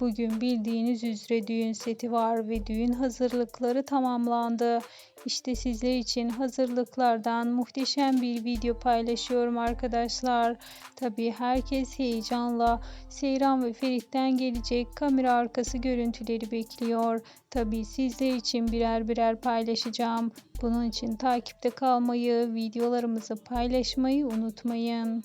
Bugün bildiğiniz üzere düğün seti var ve düğün hazırlıkları tamamlandı. İşte sizler için hazırlıklardan muhteşem bir video paylaşıyorum arkadaşlar. Tabii herkes heyecanla Seyran ve Ferit'ten gelecek kamera arkası görüntüleri bekliyor. Tabii sizler için birer birer paylaşacağım. Bunun için takipte kalmayı, videolarımızı paylaşmayı unutmayın.